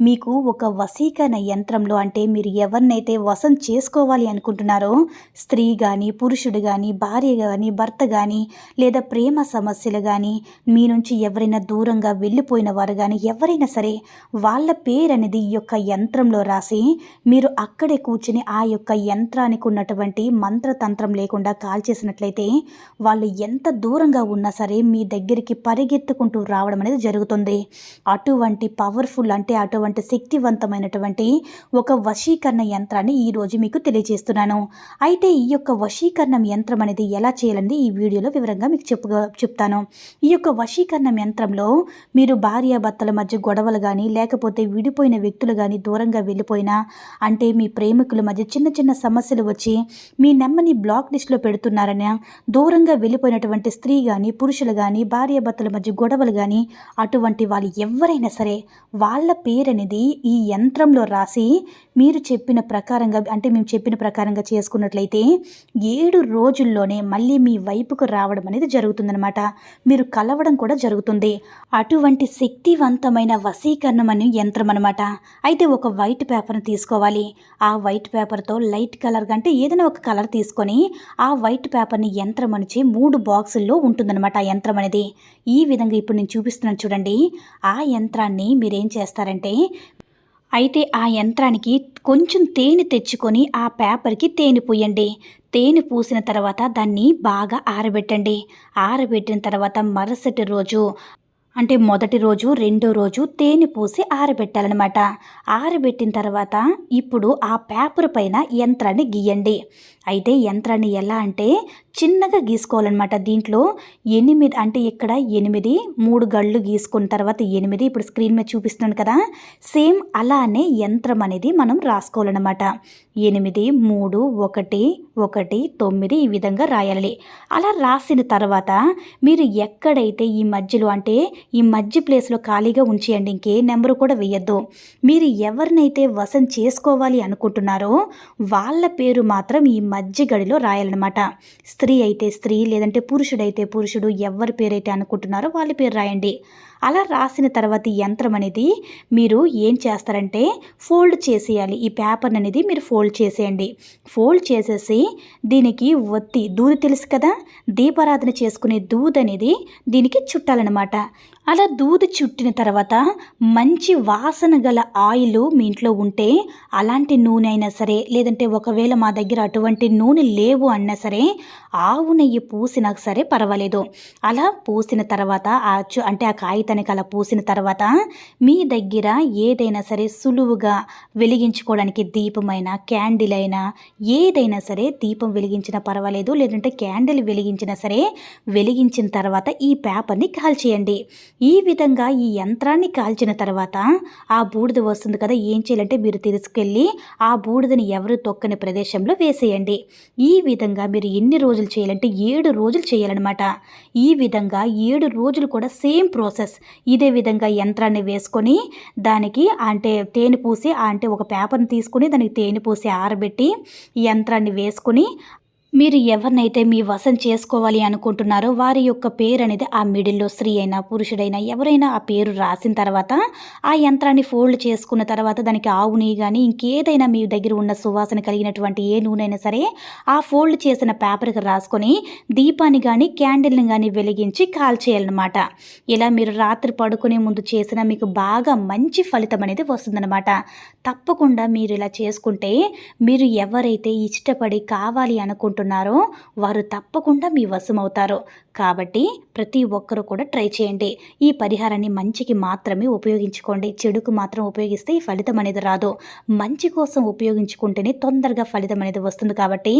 మీకు ఒక వశీకరణ యంత్రంలో అంటే మీరు ఎవరినైతే వశం చేసుకోవాలి అనుకుంటున్నారో స్త్రీ కానీ పురుషుడు కానీ భార్య కానీ భర్త కానీ లేదా ప్రేమ సమస్యలు కానీ మీ నుంచి ఎవరైనా దూరంగా వెళ్ళిపోయిన వారు కానీ ఎవరైనా సరే వాళ్ళ పేరు అనేది ఈ యొక్క యంత్రంలో రాసి మీరు అక్కడే కూర్చుని ఆ యొక్క యంత్రానికి ఉన్నటువంటి మంత్రతంత్రం లేకుండా కాల్చేసినట్లయితే వాళ్ళు ఎంత దూరంగా ఉన్నా సరే మీ దగ్గరికి పరిగెత్తుకుంటూ రావడం అనేది జరుగుతుంది. అటువంటి పవర్ఫుల్ అంటే అటువంటి శక్తివంతమైనటువంటి ఒక వశీకరణ యంత్రాన్ని ఈరోజు మీకు తెలియజేస్తున్నాను. అయితే ఈ యొక్క వశీకరణం యంత్రం అనేది ఎలా చేయాలని ఈ వీడియోలో వివరంగా మీకు చెప్పు చెప్తాను. ఈ యొక్క వశీకరణం యంత్రంలో మీరు భార్యాభర్తల మధ్య గొడవలు కానీ లేకపోతే విడిపోయిన వ్యక్తులు కానీ దూరంగా వెళ్ళిపోయినా అంటే మీ ప్రేమికుల మధ్య చిన్న చిన్న సమస్యలు వచ్చి మీ నెమ్మని బ్లాక్ లిస్ట్లో పెడుతున్నారని దూరంగా వెళ్ళిపోయినటువంటి స్త్రీ కానీ పురుషులు కానీ భార్యాభర్తల మధ్య గొడవలు కానీ అటువంటి వాళ్ళు ఎవరైనా సరే వాళ్ళ పేరు అనేది ఈ యంత్రంలో రాసి మీరు చెప్పిన ప్రకారంగా అంటే మేము చెప్పిన ప్రకారంగా చేసుకున్నట్లయితే ఏడు రోజుల్లోనే మళ్ళీ మీ వైపుకు రావడం అనేది జరుగుతుందనమాట మీరు కలవడం కూడా జరుగుతుంది. అటువంటి శక్తివంతమైన వశీకరణం అనే యంత్రం అనమాట అయితే ఒక వైట్ పేపర్ని తీసుకోవాలి. ఆ వైట్ పేపర్తో లైట్ కలర్ అంటే ఏదైనా ఒక కలర్ తీసుకొని ఆ వైట్ పేపర్ని యంత్రం అనిచి మూడు బాక్సుల్లో ఉంటుందన్నమాట ఆ యంత్రం అనేది. ఈ విధంగా ఇప్పుడు నేను చూపిస్తున్నాను చూడండి. ఆ యంత్రాన్ని మీరేం చేస్తారంటే అయితే ఆ యంత్రానికి కొంచెం తేనె తెచ్చుకొని ఆ పేపర్కి తేనె పూయండి. తేనె పూసిన తర్వాత దాన్ని బాగా ఆరబెట్టండి. ఆరబెట్టిన తర్వాత మరుసటి రోజు అంటే మొదటి రోజు రెండో రోజు తేనె పూసి ఆరబెట్టాలన్నమాట. ఆరబెట్టిన తర్వాత ఇప్పుడు ఆ పేపర్ పైన యంత్రాన్ని గీయండి. అయితే యంత్రాన్ని ఎలా అంటే చిన్నగా గీసుకోవాలన్నమాట. దీంట్లో ఎనిమిది అంటే ఇక్కడ ఎనిమిది మూడు గళ్ళు గీసుకున్న తర్వాత ఎనిమిది. ఇప్పుడు స్క్రీన్ మీద చూపిస్తున్నాను కదా. సేమ్ అలానే యంత్రం అనేది మనం రాసుకోవాలన్నమాట. ఎనిమిది మూడు ఒకటి ఒకటి తొమ్మిది ఈ విధంగా రాయాలి. అలా రాసిన తర్వాత మీరు ఎక్కడైతే ఈ మధ్యలో అంటే ఈ మధ్య ప్లేస్లో ఖాళీగా ఉంచేయండి. ఇంకే నెంబరు కూడా వేయద్దు. మీరు ఎవరినైతే వసం చేసుకోవాలి అనుకుంటున్నారో వాళ్ళ పేరు మాత్రం ఈ మధ్య గడిలో రాయాలన్నమాట. స్త్రీ అయితే స్త్రీ లేదంటే పురుషుడైతే పురుషుడు ఎవరి పేరైతే అనుకుంటున్నారో వాళ్ళ పేరు రాయండి. అలా రాసిన తర్వాత యంత్రం అనేది మీరు ఏం చేస్తారంటే ఫోల్డ్ చేసేయాలి. ఈ పేపర్ అనేది మీరు ఫోల్డ్ చేసేయండి. ఫోల్డ్ చేసేసి దీనికి ఒత్తి దూది తెలుసు కదా? దీపారాధన చేసుకునే దూది అనేది దీనికి చుట్టాలన్నమాట. అలా దూది చుట్టిన తర్వాత మంచి వాసన గల ఆయిల్ మీ ఇంట్లో ఉంటే అలాంటి నూనె అయినా సరే లేదంటే ఒకవేళ మా దగ్గర అటువంటి నూనె లేవు అన్నా సరే ఆవు నెయ్యి పూసినా సరే పర్వాలేదు. అలా పూసిన తర్వాత ఆ అంటే ఆ కాగితానికి అలా పూసిన తర్వాత మీ దగ్గర ఏదైనా సరే సులువుగా వెలిగించుకోవడానికి దీపమైనా క్యాండిల్ అయినా ఏదైనా సరే దీపం వెలిగించినా పర్వాలేదు. లేదంటే క్యాండిల్ వెలిగించినా సరే వెలిగించిన తర్వాత ఈ పేపర్ని కాల్చేయండి ఈ విధంగా ఈ యంత్రాన్ని కాల్చిన తర్వాత ఆ బూడిద వస్తుంది కదా ఏం చేయాలంటే మీరు తీసుకెళ్ళి ఆ బూడిదని ఎవరు తొక్కని ప్రదేశంలో వేసేయండి. ఈ విధంగా మీరు ఎన్ని రోజులు చేయాలంటే ఏడు రోజులు చేయాలన్నమాట. ఈ విధంగా ఏడు రోజులు కూడా సేమ్ ప్రాసెస్. ఇదే విధంగా యంత్రాన్ని వేసుకొని దానికి అంటే తేనె పూసి అంటే ఒక పేపర్ని తీసుకొని దానికి తేనె పూసి ఆరబెట్టి యంత్రాన్ని వేసుకొని మీరు ఎవరినైతే మీ వశం చేసుకోవాలి అనుకుంటున్నారో వారి యొక్క పేరు అనేది ఆ మిడిల్లో స్త్రీ అయినా పురుషుడైనా ఎవరైనా ఆ పేరు రాసిన తర్వాత ఆ యంత్రాన్ని ఫోల్డ్ చేసుకున్న తర్వాత దానికి ఆవు నెయ్యి కానీ ఇంకేదైనా మీ దగ్గర ఉన్న సువాసన కలిగినటువంటి ఏ నూనె అయినా సరే ఆ ఫోల్డ్ చేసిన పేపర్కి రాసుకొని దీపాన్ని కానీ క్యాండిల్ని కానీ వెలిగించి కాల్చేయాలన్నమాట. ఇలా మీరు రాత్రి పడుకునే ముందు చేసిన మీకు బాగా మంచి ఫలితం అనేది వస్తుందన్నమాట. తప్పకుండా మీరు ఇలా చేసుకుంటే మీరు ఎవరైతే ఇష్టపడి కావాలి అనుకుంటున్నారో వారు తప్పకుండా మీ వశమవుతారు. కాబట్టి ప్రతి ఒక్కరూ కూడా ట్రై చేయండి. ఈ పరిహారాన్ని మంచికి మాత్రమే ఉపయోగించుకోండి. చెడుకు మాత్రం ఉపయోగిస్తే ఈ ఫలితం అనేది రాదు. మంచి కోసం ఉపయోగించుకుంటేనే తొందరగా ఫలితం అనేది వస్తుంది కాబట్టి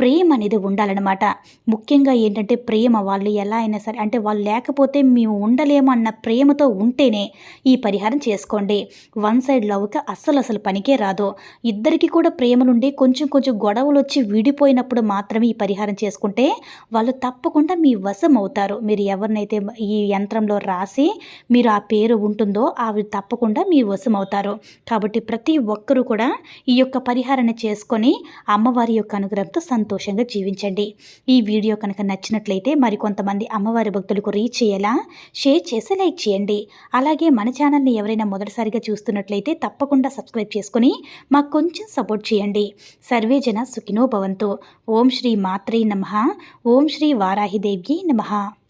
ప్రేమ అనేది ఉండాలన్నమాట. ముఖ్యంగా ఏంటంటే ప్రేమ వాళ్ళు ఎలా అయినా సరే అంటే వాళ్ళు లేకపోతే మేము ఉండలేము అన్న ప్రేమతో ఉంటేనే ఈ పరిహారం చేసుకోండి. వన్ సైడ్ లవ్కి అస్సలు అసలు పనికే రాదు. ఇద్దరికి కూడా ప్రేమలుండి కొంచెం కొంచెం గొడవలు వచ్చి విడిపోయినప్పుడు మాత్రమే ఈ పరిహారం చేసుకుంటే వాళ్ళు తప్పకుండా మీ వశం అవుతారు మీరు ఎవరినైతే ఈ యంత్రంలో రాసి మీరు ఆ పేరు ఉంటుందో అవి తప్పకుండా మీ వశమవుతారు. కాబట్టి ప్రతి ఒక్కరూ కూడా ఈ యొక్క పరిహారాన్ని చేసుకొని అమ్మవారి యొక్క అనుగ్రహంతో సంతోషంగా జీవించండి. ఈ వీడియో కనుక నచ్చినట్లయితే మరికొంతమంది అమ్మవారి భక్తులకు రీచ్ అయ్యేలా షేర్ చేసి లైక్ చేయండి. అలాగే మన ఛానల్ని ఎవరైనా మొదటిసారిగా చూస్తున్నట్లయితే తప్పకుండా సబ్స్క్రైబ్ చేసుకొని మాకు కొంచెం సపోర్ట్ చేయండి. సర్వేజన సుఖినో భవంతు. ఓం శ్రీ మాత్రే నమ. ఓం శ్రీ వారాహిదేవ్యి నమ